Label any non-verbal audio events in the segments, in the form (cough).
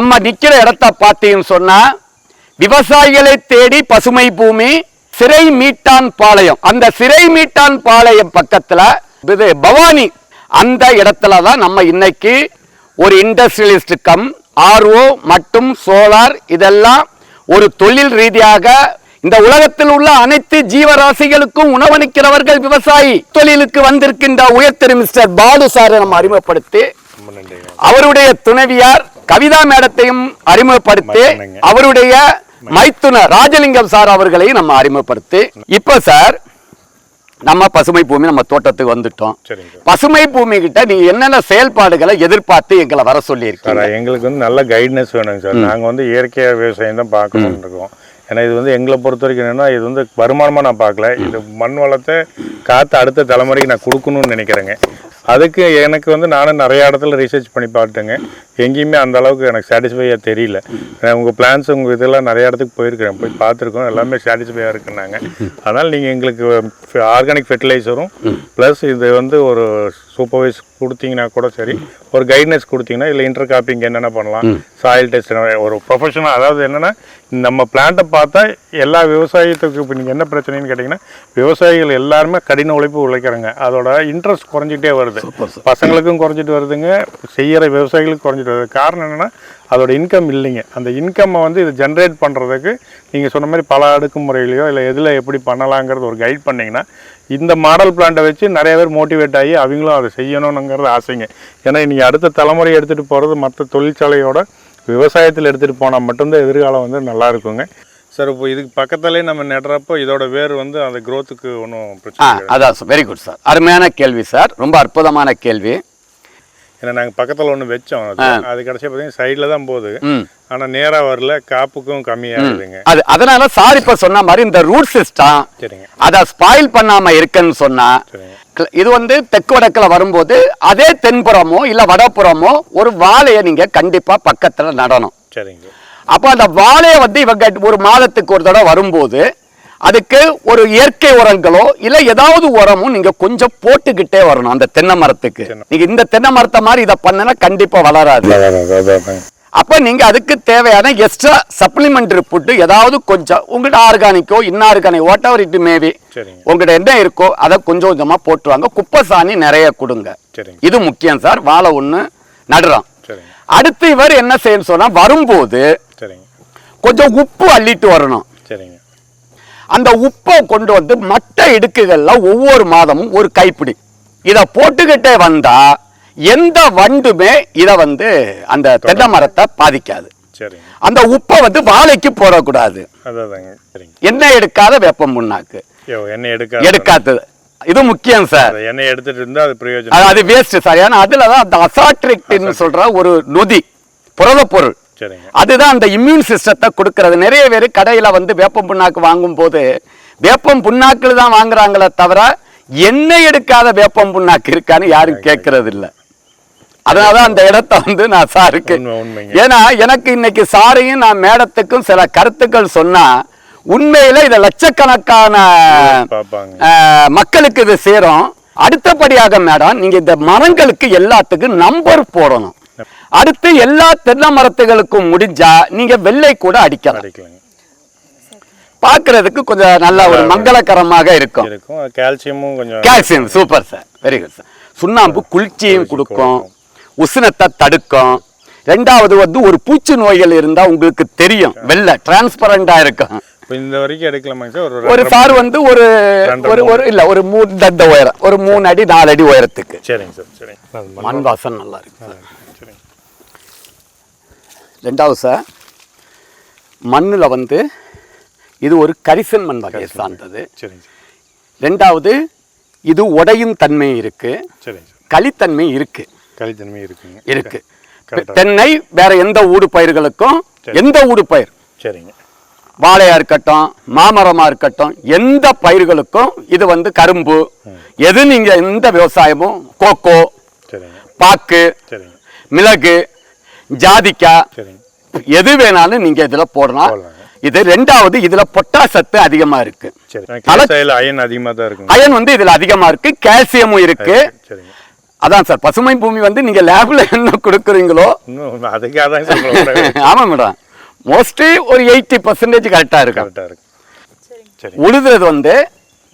நம்ம நிக்கிற இடத்த பார்த்தீங்கன்னு சொன்னா விவசாயிகளை தேடி பசுமை பூமி சிறை மீட்டான் பாளையம். அந்த சிறை மீட்டான் பாளையம் பக்கத்துல இது பவானி. அந்த இடத்துல தான் நம்ம இன்னைக்கு ஒரு இண்டஸ்ட்ரியலிஸ்ட் கம் ஆர்ஓ மற்றும் சோலார் இதெல்லாம் ஒரு தொழில் ரீதியாக இந்த உலகத்தில் உள்ள அனைத்து ஜீவராசிகளுக்கும் உணவளிக்கிறவர்கள் விவசாயி தொழிலுக்கு வந்திருக்கின்ற உயர்திரு மிஸ்டர் பாலு சாரை நம்ம அறிமுகப்படுத்தி அவருடைய துணைவியார் கவிதா மேடத்தையும் அறிமுகப்படுத்தி. அவருடைய மைத்துனர் ராஜலிங்கம் சார் அவர்களையும் நம்ம அறிமுகப்படுத்தி. இப்ப சார் நம்ம பசுமை பூமி நம்ம தோட்டத்துக்கு வந்துட்டோம். பசுமை பூமி கிட்ட நீங்க என்னென்ன செயல்பாடுகளை எதிர்பார்த்து எங்களை வர சொல்லி சார் இருக்கீங்க எங்களுக்கு வந்து நல்ல கைட்னஸ் வேணுங்க சார். நாங்கள் வந்து இயற்கையாக விவசாயம் தான் பார்க்கணும்னு இருக்கோம். ஏன்னா இது வந்து எங்களை பொறுத்த வரைக்கும் என்னன்னா இது வந்து வருமானமாக நான் பார்க்கல. இது மண் வளத்தை காற்று அடுத்த தலைமுறைக்கு நான் கொடுக்கணும்னு நினைக்கிறேங்க. அதுக்கு எனக்கு வந்து நானும் நிறைய இடத்துல ரிசர்ச் பண்ணி பார்த்துங்க எங்கேயுமே அந்த அளவுக்கு எனக்கு சாட்டிஸ்ஃபையாக தெரியல. உங்கள் பிளான்ஸ் உங்கள் இதெல்லாம் நிறைய இடத்துக்கு போயிருக்கிறேன். போய் பார்த்துருக்கோம். எல்லாமே சாட்டிஸ்ஃபையாக இருக்குன்னாங்க. அதனால் நீங்கள் எங்களுக்கு ஆர்கானிக் ஃபெர்டிலைசரும் ப்ளஸ் இது வந்து ஒரு சூப்பர்வைஸ் கொடுத்தீங்கன்னா கூட சரி ஒரு கைட்னஸ் கொடுத்தீங்கன்னா இல்லை இன்டர் காப்பிங் என்னென்ன பண்ணலாம் சாயில் டெஸ்ட் ஒரு ப்ரொஃபஷனல் அதாவது என்னென்னா நம்ம பிளான்ட்டை பார்த்தா எல்லா விவசாயத்துக்கு இப்போ நீங்கள் என்ன பிரச்சனைன்னு கேட்டிங்கன்னா விவசாயிகள் எல்லாருமே கடின உழைப்பு உழைக்கிறாங்க. அதோட இன்ட்ரெஸ்ட் குறைஞ்சிட்டே வருது. பசங்களுக்கும் குறைஞ்சிட்டு வருதுங்க. செய்கிற விவசாயிகளுக்கும் குறைஞ்சிட்டு வருது. காரணம் என்னென்னா அதோட இன்கம் இல்லைங்க. அந்த இன்கம்மை வந்து இது ஜென்ரேட் பண்ணுறதுக்கு நீங்கள் சொன்ன மாதிரி பல அடுக்கு முறையிலையோ இல்லை எதில் எப்படி பண்ணலாங்கிறது ஒரு கைட் பண்ணிங்கன்னா இந்த மாடல் பிளான்ட்டை வச்சு நிறைய பேர் மோட்டிவேட் ஆகி அவங்களும் அதை செய்யணுங்கிறது ஆசைங்க. ஏன்னா இன்றைக்கி அடுத்த தலைமுறை எடுத்துகிட்டு போகிறது மற்ற தொழிற்சாலையோட விவசாயத்தில் எடுத்துகிட்டு போனால் மட்டும்தான் எதிர்காலம் வந்து நல்லா இருக்குங்க. சார் இப்போ இதுக்கு பக்கத்துலேயே நம்ம நடுறப்போ இதோட வேர் வந்து அந்த growth-க்கு ஒன்றும் பிரச்சனை அதான் வெரி குட் சார் அருமையான கேள்வி சார் ரொம்ப அற்புதமான கேள்வி. ஏன்னா நாங்கள் பக்கத்தில் ஒன்று வச்சோம். அது. கடைசியாக பார்த்தீங்கன்னா சைடில் தான் போகுது. ஆனால் நேராக வரல. காப்புக்கும் கம்மியாகுதுங்க. அது அதனால சார் இப்ப சொன்ன மாதிரி இந்த ரூட் சிஸ்டம் சரிங்க. அதை ஸ்பாயில் பண்ணாம இருக்குன்னு சொன்னா சரிங்க. க- இது வந்து தெற்கு வடக்குல வரும்போது அதே தென்புறமோ இல்ல வடபுறமோ ஒரு வாழையை நீங்க கண்டிப்பா பக்கத்துல நடணும். சரிங்க. அப்ப அந்த வாழையை வந்து இவங்க ஒரு மாதத்துக்கு ஒரு தடவை வரும்போது அதுக்கு ஒரு இயற்கை உரங்களோ இல்ல ஏதாவது உரமும் நீங்க கொஞ்சம் போட்டுக்கிட்டே வரணும் அந்த தென்னை மரத்துக்கு. நீங்க இந்த தென்னை மரத்தை மாதிரி இதை பண்ணனா கண்டிப்பா வளராது. அப்ப நீங்க அதுக்கு தேவையான எக்ஸ்ட்ரா சப்ளிமெண்டரி ஃபுட்டு ஏதாவது கொஞ்சம் உங்கள்கிட்ட ஆர்கானிக்கோ inorganic whatever it maybe உங்கள்கிட்ட என்ன இருக்கோ அதை கொஞ்சம் கொஞ்சமா போட்டுருவாங்க. குப்பை சாணி நிறைய கொடுங்க. இது முக்கியம் சார். வாழை ஒண்ணு நடுறோம். அடுத்து இவர் என்ன செய்யணும் சொன்னா வரும்போது கொஞ்சம் உப்பு அள்ளிட்டு வரணும். சரிங்க. அந்த உப்பை கொண்டு வந்து மட்ட இடுக்குகள்ல ஒவ்வொரு மாதமும் ஒரு கைப்பிடி. இதை போட்டுக்கிட்டே வந்தா எந்த வண்டுமே இதை வந்து அந்த தென்னை மரத்தை பாதிக்காது. அந்த உப்பை வந்து வாழைக்கு போடக்கூடாது. எண்ணெய் எடுக்காத வேப்பம் புண்ணாக்கு. எடுக்காதது. இது முக்கியம் சார் எண்ணெய் எடுத்துட்டு இருந்தா அது பிரயோஜனம். அது வேஸ்ட் சார் ஏன்னா அதுல தான் அந்த அசாட்ரிக்டின்னு சொல்ற ஒரு நொதி புரதப் பொருள். அதுதான் அந்த இம்யூன் சிஸ்டத்தை கொடுக்கறது. நிறைய பேர் கடையில வந்து வேப்பம் புண்ணாக்கு வாங்கும் போது வேப்பம் புண்ணாக்குல தான் வாங்குறாங்களே தவிர எண்ணெய் எடுக்காத வேப்பம் புண்ணாக்கு இருக்கான்னு யாரும் கேட்கறது இல்ல அதனாலதான் அந்த இடத்த வந்து நான் சாருக்கு ஏன்னா எனக்கு இன்னைக்கு சாரையும் நான் மேடத்துக்கும் சில கருத்துக்கள் சொன்னா உண்மையில இத லட்சக்கணக்கான மக்களுக்கு இது சேரும். அடுத்தபடியாக மேடம் நீங்க இந்த மரங்களுக்கு எல்லாத்துக்கும் நம்பர் போடணும். அடுத்து எல்லா தென்னை மரத்துகளுக்கும் முடிஞ்சா நீங்க வெள்ளை கூட அடிக்கலாம். பார்க்கிறதுக்கு கொஞ்சம் நல்ல ஒரு மங்களகரமாக இருக்கும். கால்சியமும் கொஞ்சம் calcium super sir. Very good sir. சுண்ணாம்பு குளிர்ச்சியும் கொடுக்கும். உஷ்ணத்தை தடுக்கும். ரெண்டாவது வந்து ஒரு பூச்சி நோய்கள் இருந்தா உங்களுக்கு தெரியும். வெள்ளை டிரான்ஸ்பரண்டா இருக்கும். இந்த வரைக்கும் எடுக்கலாமாங்க சார் ஒரு ஒரு சார் வந்து ஒரு ஒரு ஒரு இல்ல ஒரு மூணு தந்த உயரம். ஒரு மூணு அடி நாலு அடி உயரத்துக்கு. சரிங்க சார் சரிங்க. மண் வாசம் நல்லா இருக்கு. சரிங்க. ரெண்டாவது சார் மண்ணில் வந்து இது ஒரு கரிசல் மண் வகையை சார்ந்தது. ரெண்டாவது இது உடையும் தன்மை இருக்கு. களித்தன்மை இருக்கு. களித்தன்மை இருக்குங்க. இருக்கு. கரெக்டா. தென்னை வேற எந்த ஊடு பயிர்களுக்கும் எந்த ஊடு பயிர்? சரிங்க. வாழையா இருக்கட்டும் மாமரமா இருக்கட்டும் எந்த பயிர்களுக்கும் இது வந்து கரும்பு. எது நீங்க எந்த விவசாயமும் கோகோ சரிங்க. பாக்கு மிளகு ஜாதிக்காய் எது வேணாலும் நீங்க இதுல போடலாம். இது ரெண்டாவது இதுல பொட்டாஸ் சத்து அதிகமா இருக்கு. அயன் தான் வந்து இதுல அதிகமா இருக்கு கால்சியமும் இருக்கு. அதான் சார் பசுமை பூமி வந்து நீங்க லேப்ல என்ன கொடுக்குறீங்களோ? அதுக்காக (laughs) ஆமா மேடம். மோஸ்ட்லி ஒரு எயிட்டி பர்சன்டேஜ் கரெக்டா இருக்கும். கரெக்டாக இருக்கு சரி. உழுதுறது வந்து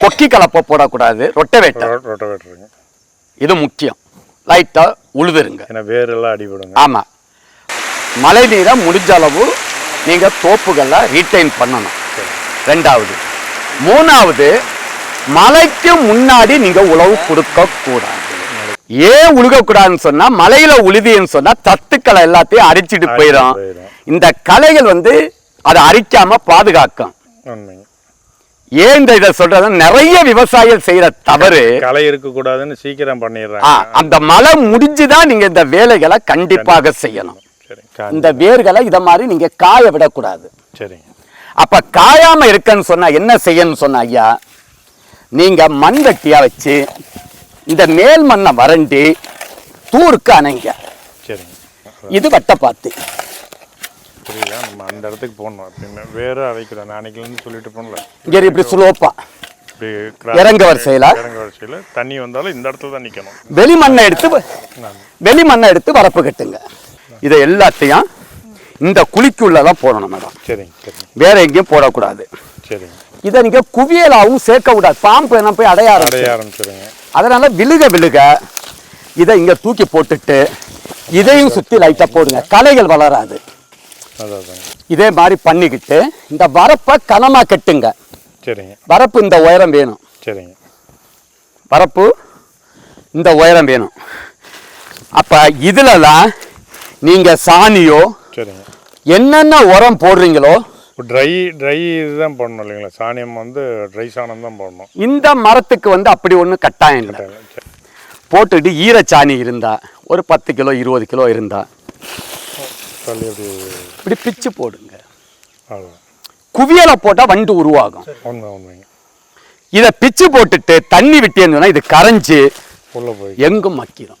கொக்கி கலப்பை போடக்கூடாது ரொட்டை வேட்டை. ரொட்ட வெட்டுருங்க இது முக்கியம். லைட்டா உழுதுருங்க. ஏன்னா வேரெல்லாம் அடிபடுங்க. ஆமா. மழை நீரை முடிஞ்ச அளவு நீங்க தோப்புகள்ல ரீட்டைன் பண்ணணும். ரெண்டாவது. மூணாவது மழைக்கு முன்னாடி நீங்க உழவு கொடுக்க கூடாது ஏன் உழுக கூடாதுன்னு சொன்னா மலையில உழுதின்னு சொன்னா சத்துக்களை எல்லாத்தையும் அரிச்சிட்டு போயிடும். இந்த களைகள் வந்து அதை அரிக்காம பாதுகாக்கும். ஏன் இந்த இதை சொல்றது நிறைய விவசாயிகள் செய்யற தவறு. களை இருக்கக்கூடாதுன்னு சீக்கிரம் ஆ, பண்ணிடுறாங்க அந்த மழை முடிஞ்சுதான் நீங்க இந்த வேலைகளை கண்டிப்பாக செய்யணும். இந்த வேர்களை இத மாதிரி நீங்க காய விடக்கூடாது. சரிங்க அப்ப காயாம இருக்கன்னு சொன்னா என்ன செய்யணும்னு சொன்னா ஐயா நீங்க மண் வெட்டியா வச்சு இந்த மேல் மண்ணை வறண்டி தூருக்கு அணைங்க. சரிங்க. இது வட்டப்பாத்து. புரியுதா? நம்ம அந்த இடத்துக்கு போகணும். அப்படின்னு வேற அரைக்கிறோம் நாளைக்குலேருந்து சொல்லிட்டு போகல இங்க இப்படி சுலோப்பா இப்படி இறங்க வரிசையில. இறங்க வரிசையில் தண்ணி வந்தாலும் இந்த இடத்துல தான் நிற்கணும் வெளி மண்ணை எடுத்து வெளி மண்ணை எடுத்து வரப்பு கட்டுங்க. இதை எல்லாத்தையும் இந்த குழிக்குள்ளதான் போடணும் மேடம். சரிங்க சரிங்க. வேற எங்கேயும் போடக்கூடாது. சரிங்க. இதை நீங்க குவியலாவும் சேர்க்க கூடாது. பாம்பு என்ன போய் அடைய ஆரம்பிச்சிருங்க. அதனால விழுக விழுக இதை இங்க தூக்கி போட்டுட்டு இதையும் சுத்தி லைட்டா போடுங்க. களைகள் வளராது. இதே மாதிரி பண்ணிக்கிட்டு இந்த வரப்பை கனமா கட்டுங்க. சரிங்க. வரப்பு இந்த உயரம் வேணும். சரிங்க. வரப்பு இந்த உயரம் வேணும். அப்ப இதுலலாம் நீங்க சாணியோ சரிங்க. என்னென்ன உரம் போடுறீங்களோ ட்ரை ட்ரை இதுதான் போடணும் இல்லைங்களா? சாணியம் வந்து ட்ரை சாணம் தான் போடணும் இந்த மரத்துக்கு வந்து அப்படி ஒன்றும் கட்டாயம் இல்லை. போட்டுட்டு ஈரச்சாணி இருந்தா ஒரு பத்து கிலோ இருபது கிலோ இருந்தா தள்ளி அப்படி இப்படி பிச்சு போடுங்க. குவியலை போட்டால் வண்டு உருவாகும். இதை பிச்சு போட்டுட்டு தண்ணி விட்டேன்னு சொன்னா இது கரைஞ்சு எங்கும் மக்கிடும்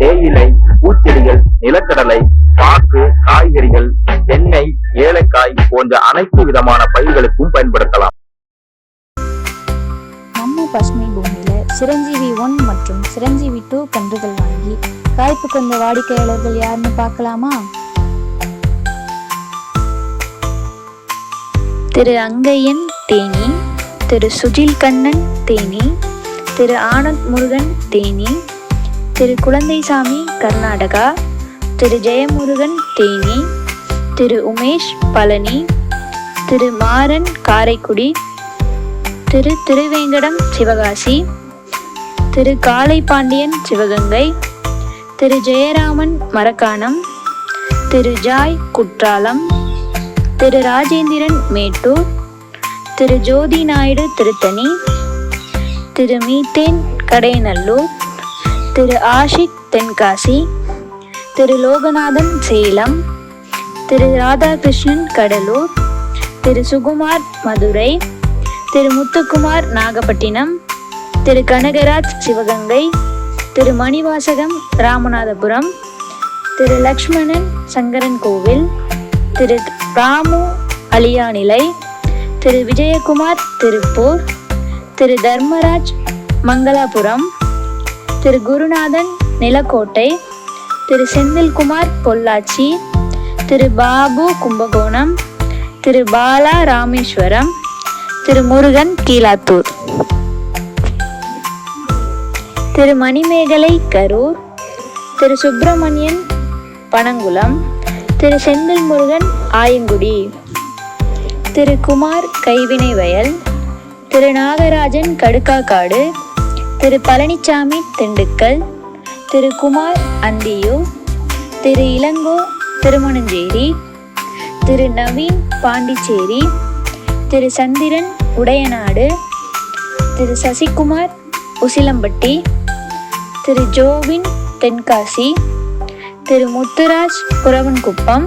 தேயிலை பூச்செடிகள் நிலக்கடலை பாக்கு காய்கறிகள் எண்ணெய் ஏலக்காய் போன்ற அனைத்து விதமான பயிர்களுக்கும் பயன்படுத்தலாம். நம்ம பசுமை பூமியில சிரஞ்சீவி ஒன் மற்றும் சிரஞ்சீவி டூ கன்றுகள் வாங்கி காய்ப்பு கொண்ட வாடிக்கையாளர்கள் யாருன்னு பார்க்கலாமா? திரு அங்கையன் தேனி திரு சுஜில் கண்ணன் தேனி திரு ஆனந்த் முருகன் தேனி திரு குழந்தைசாமி கர்நாடகா. திரு ஜெயமுருகன் தேனி. திரு உமேஷ் பழனி. திரு மாறன் காரைக்குடி. திரு திருவேங்கடம் சிவகாசி. திரு காளைப்பாண்டியன் சிவகங்கை. திரு ஜெயராமன் மரக்காணம். திரு ஜாய் குற்றாலம். திரு ராஜேந்திரன் மேட்டூர். திரு ஜோதி நாயுடு திருத்தணி. திரு மீத்தேன் கடையநல்லூர் திரு ஆஷிக் தென்காசி திரு லோகநாதன் சேலம் திரு ராதாகிருஷ்ணன் கடலூர் திரு சுகுமார் மதுரை திரு முத்துக்குமார் நாகப்பட்டினம் திரு கனகராஜ் சிவகங்கை திரு மணிவாசகம் ராமநாதபுரம் திரு லக்ஷ்மணன் சங்கரன் கோவில் திரு ராமு அலியாநிலை திரு விஜயகுமார் திருப்பூர் திரு தர்மராஜ் மங்களாபுரம் திரு குருநாதன் நிலக்கோட்டை திரு செந்தில்குமார் பொள்ளாச்சி திரு பாபு கும்பகோணம் திரு பாலா ராமேஸ்வரம் திரு முருகன் கீழாத்தூர். திரு மணிமேகலை கரூர் திரு சுப்பிரமணியன் பனங்குளம் திரு செந்தில் முருகன் ஆயங்குடி திரு குமார் கைவினை வயல் திரு நாகராஜன் கடுக்காக்காடு திரு பழனிசாமி திண்டுக்கல் திரு குமார் அந்தியூர் திரு இளங்கோ திருமணஞ்சேரி திரு நவீன் பாண்டிச்சேரி திரு சந்திரன் உடையநாடு திரு சசிகுமார் உசிலம்பட்டி திரு ஜோவின் தென்காசி திரு முத்துராஜ் குரவன்குப்பம்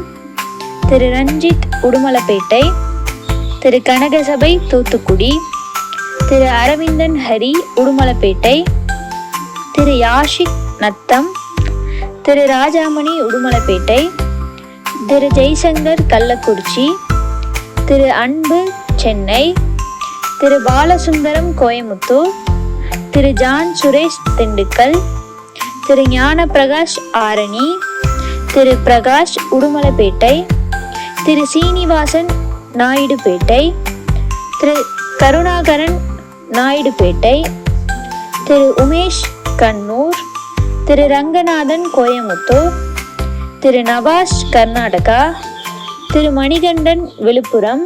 திரு ரஞ்சித் உடுமலப்பேட்டை திரு கனகசபை தூத்துக்குடி திரு அரவிந்தன் ஹரி உடுமலப்பேட்டை. திரு யாஷிக் நத்தம். திரு ராஜாமணி உடுமலப்பேட்டை. திரு ஜெய்சங்கர் கள்ளக்குறிச்சி. திரு அன்பு சென்னை. திரு பாலசுந்தரம் கோயமுத்தூர் திரு ஜான் சுரேஷ் திண்டுக்கல். திரு ஞானப்பிரகாஷ் ஆரணி. திரு பிரகாஷ் உடுமலைப்பேட்டை. திரு சீனிவாசன் நாயுடுபேட்டை திரு கருணாகரன் நாயுடுபேட்டை திரு. உமேஷ் கண்ணூர் திரு. ரங்கநாதன் கோயமுத்தூர் திரு. நவாஸ் கர்நாடகா திரு. மணிகண்டன் விழுப்புரம்